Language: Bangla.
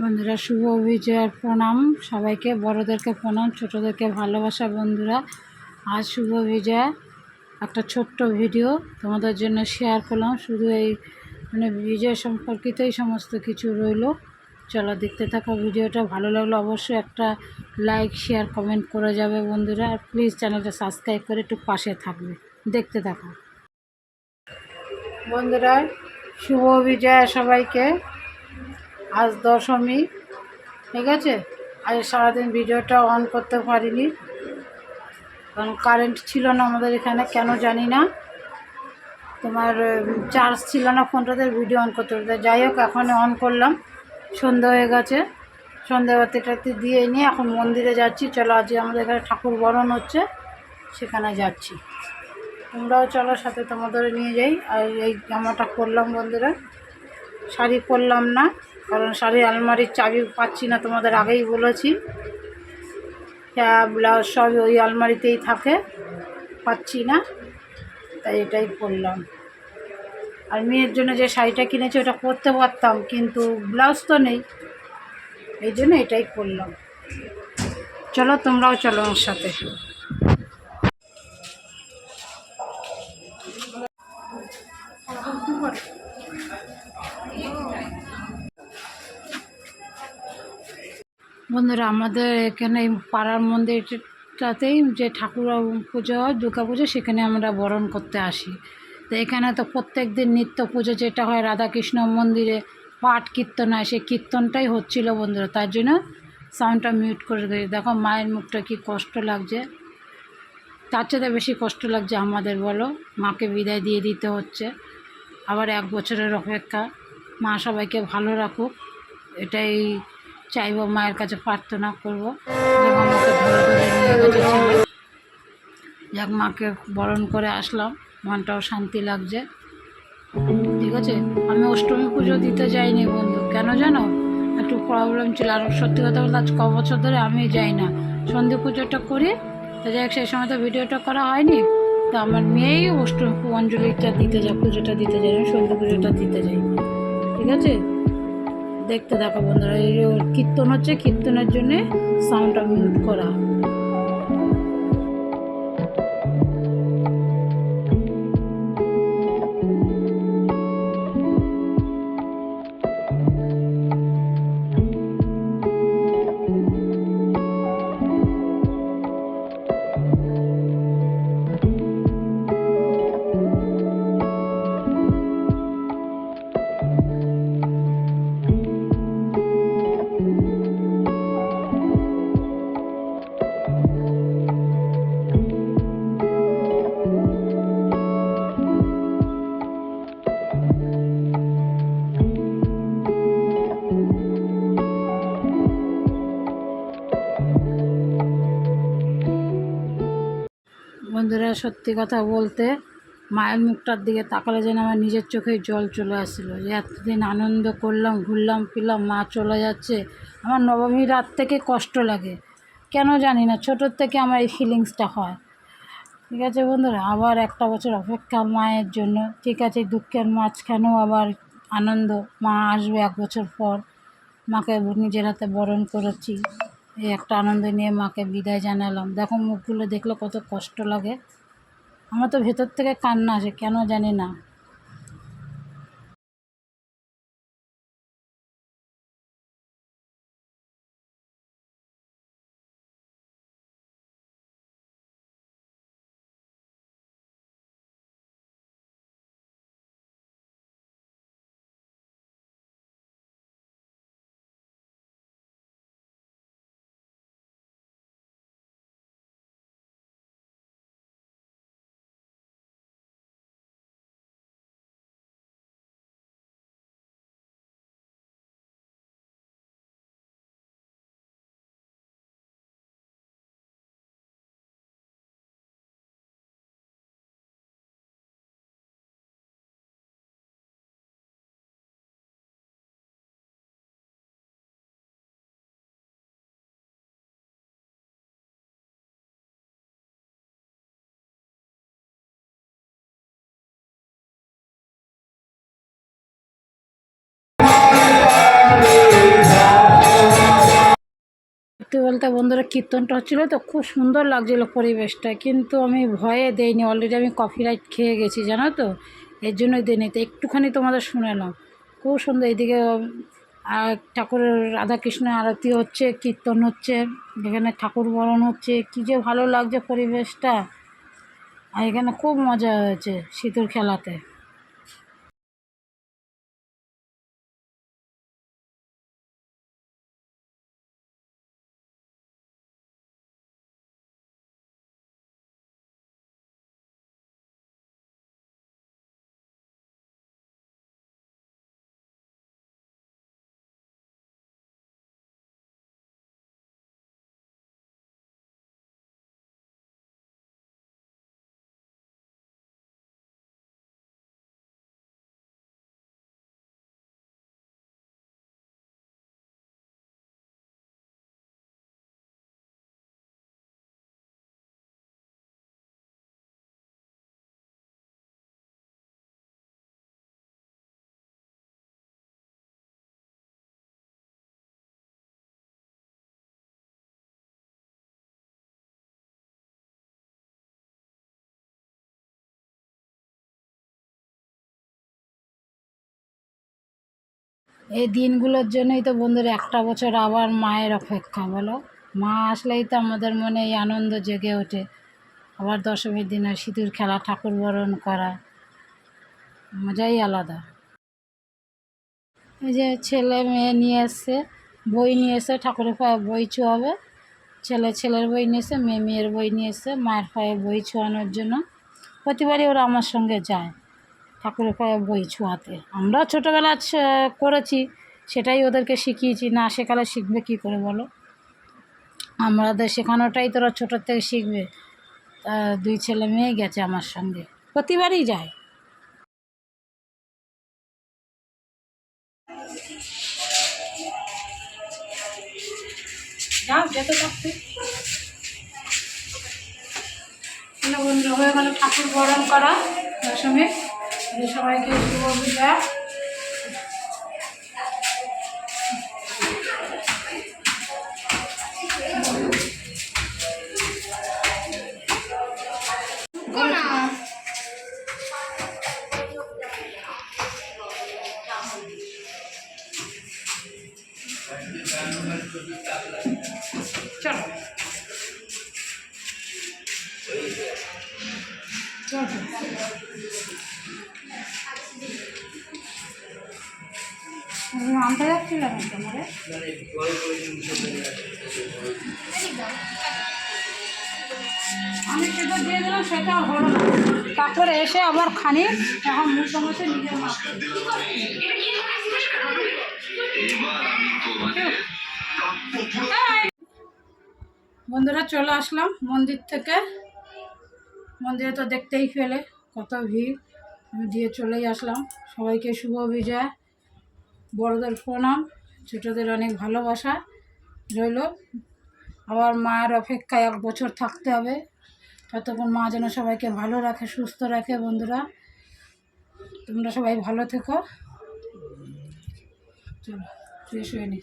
বন্ধুরা, শুভ বিজয়ার প্রণাম। সবাইকে, বড়োদেরকে প্রণাম, ছোটোদেরকে ভালোবাসা বন্ধুরা। আজ শুভ বিজয়া, একটা ছোট্ট ভিডিও তোমাদের জন্য শেয়ার করলাম। শুধু এই মানে বিজয় সম্পর্কিতই সমস্ত কিছু রইল। চলো দেখতে থাকো ভিডিওটা। ভালো লাগল অবশ্যই একটা লাইক শেয়ার কমেন্ট করে যাবে বন্ধুরা। আর প্লিজ চ্যানেলটা সাবস্ক্রাইব করে একটু পাশে থাকবে। দেখতে থাকো। বন্ধুরা, শুভ বিজয়া সবাইকে। আজ দশমী, ঠিক আছে? আজ সারাদিন ভিডিওটা অন করতে পারিনি। কারণ কারেন্ট ছিল না আমাদের এখানে, কেন জানি না। তোমার চার্জ ছিল না ফোনটাতে ভিডিও অন করতে পারতে যাই হোক, এখন অন করলাম। সন্ধ্যা হয়ে গেছে। সন্ধ্যা বাতিটাতে দিয়ে নিয়ে এখন মন্দিরে যাচ্ছি। চলো, আজকে আমাদের এখানে ঠাকুর বরণ হচ্ছে, সেখানে যাচ্ছি। তোমরাও চলো, সাথে তোমাদের নিয়ে যাই। আর এই জামাটা করলাম বন্ধুরা। শাড়ি পরলাম না। কারণ শাড়ির আলমারির চাবি পাচ্ছি না, তোমাদের আগেই বলেছি। হ্যাঁ ব্লাউজ সব ওই আলমারিতেই থাকে, পাচ্ছি না, তাই এটাই পরলাম আর মেয়ের জন্য যে শাড়িটা কিনেছি, ওটা পরতে পারতাম, কিন্তু ব্লাউজ তো নেই, এই জন্য এটাই করলাম। চলো, তোমরাও চলো আমার সাথে। বন্ধুরা, আমাদের এখানে পাড়ার মন্দিরটাতেই যে ঠাকুর পুজো হয় দুর্গা পুজো সেখানে আমরা বরণ করতে আসি। তো এখানে তো প্রত্যেক দিন নিত্য পুজো যেটা হয়, রাধাকৃষ্ণ মন্দিরে পাঠ কীর্তন হয়, সেই কীর্তনটাই হচ্ছিল বন্ধুরা। তার জন্য সাউন্ডটা মিউট করে দিই। দেখো, মায়ের মুখটা কি কষ্ট লাগছে। তার চেয়ে বেশি কষ্ট লাগছে আমাদের, বলো। মাকে বিদায় দিয়ে দিতে হচ্ছে। আবার এক বছরের অপেক্ষা। মা সবাইকে ভালো রাখুক। এটাই চাইব মায়ের কাছে প্রার্থনা করব যাক, মাকে বরণ করে আসলাম। মনটাও শান্তি লাগছে। ঠিক আছে? আমি অষ্টমী পুজো দিতে যাইনি বন্ধু। কেন জানো? একটু প্রবলেম ছিল। আর সত্যি কথা বলতে আজ ক বছর ধরে আমি যাই না। সন্ধে পুজোটা করি। তো যাই সেই সময় তো ভিডিওটা করা হয়নি। তো আমার মেয়েই অষ্টমী অঞ্জলিটা দিতে যায়, পুজোটা দিতে যায় সন্ধে পুজোটা দিতে যাই। ঠিক আছে? দেখতে দেখো বন্ধুরা এই কীর্তন হচ্ছে কীর্তনের জন্যে সাউন্ডটা মিউট করা। বন্ধুরা, সত্যি কথা বলতে মায়ের মুখটার দিকে তাকালে যেন আমার নিজের চোখে জল চলে আসছিল যে এতদিন আনন্দ করলাম, ঘুরলাম, ফিরলাম, মা চলে যাচ্ছে। আমার নবমী রাত থেকে কষ্ট লাগে। কেন জানি না, ছোটোর থেকে আমার এই ফিলিংসটা হয়। ঠিক আছে বন্ধুরা, আবার একটা বছর অপেক্ষা মায়ের জন্য। ঠিক আছে, দুঃখের মাঝখানেও আবার আনন্দ। মা আসবে এক বছর পর। মাকে নিজের হাতে বরণ করেছি। একটা আনন্দ নিয়ে মাকে বিদায় জানালাম। দেখো মুখগুলো দেখলে কত কষ্ট লাগে। আমার তো ভেতর থেকে কান্না আসে, কেন জানি না। সত্যি বলতে বন্ধুরা কীর্তনটা হচ্ছিল তো, খুব সুন্দর লাগছিল পরিবেশটা। কিন্তু আমি ভয়ে দেইনি অলরেডি আমি কফি রাইট খেয়ে গেছি, জানো তো? এর জন্যই দিইনি। তো একটুখানি তোমাদের শুনেলাম। খুব সুন্দর এদিকে আর ঠাকুরের রাধাকৃষ্ণ আরতি হচ্ছে, কীর্তন হচ্ছে, এখানে ঠাকুর বরণ হচ্ছে, কী যে ভালো লাগছে পরিবেশটা। আর এখানে খুব মজা হয়েছে সিঁদুর খেলাতে। এই দিনগুলোর জন্যই তো বন্ধুরা একটা বছর আবার মায়ের অপেক্ষা, বলো? মা আসলেই তো আমাদের মনে এই আনন্দ জেগে ওঠে। আবার দশমীর দিনে সিঁদুর খেলা, ঠাকুর বরণ করা, মজাই আলাদা। এই যে ছেলে মেয়ে নিয়ে এসছে, বই নিয়ে এসে ঠাকুরের পায়ে বই ছোঁয়াবে ছেলে ছেলের বই নিয়ে এসে মেয়ে মেয়ের বই নিয়ে এসে মায়ের পায়ে বই ছোঁয়ানোর জন্য। প্রতিবারই ওরা আমার সঙ্গে যায়। ঠাকুরের পায়ে বই ছোঁয়াতে। আমরাও ছোটোবেলা করেছি, সেটাই ওদেরকে শিখিয়েছি, না শেখালে শিখবে কী করে বলো? আমাদের শেখানোটাই তোরা ছোটোর থেকে শিখবে। তা দুই ছেলে মেয়ে গেছে আমার সঙ্গে, প্রতিবারই যায়। যাও, যেতে বন্ধু হয়ে গেল ঠাকুর বরণ করা দশমী এই সবাইকে শুভ বিজয়া চলো আনতে যাচ্ছিল না তোমারে আমি সেটা দিয়ে দিলাম সেটা হলো তারপরে এসে আবার খানি এখন মুখে মুখে নিজের বন্ধুরা চলে আসলাম মন্দির থেকে। মন্দিরে তো দেখতেই ফেলে কত ভিড়। দিয়ে চলেই আসলাম। সবাইকে শুভ বিজয়। বড়দের প্রণাম, ছোটদের অনেক ভালোবাসা রইল। আবার মায়ের অপেক্ষায় এক বছর থাকতে হবে। ততক্ষণ মা যেন সবাইকে ভালো রাখে, সুস্থ রাখে বন্ধুরা। তোমরা সবাই ভালো থেকো। চলো শেষ হয়ে নি।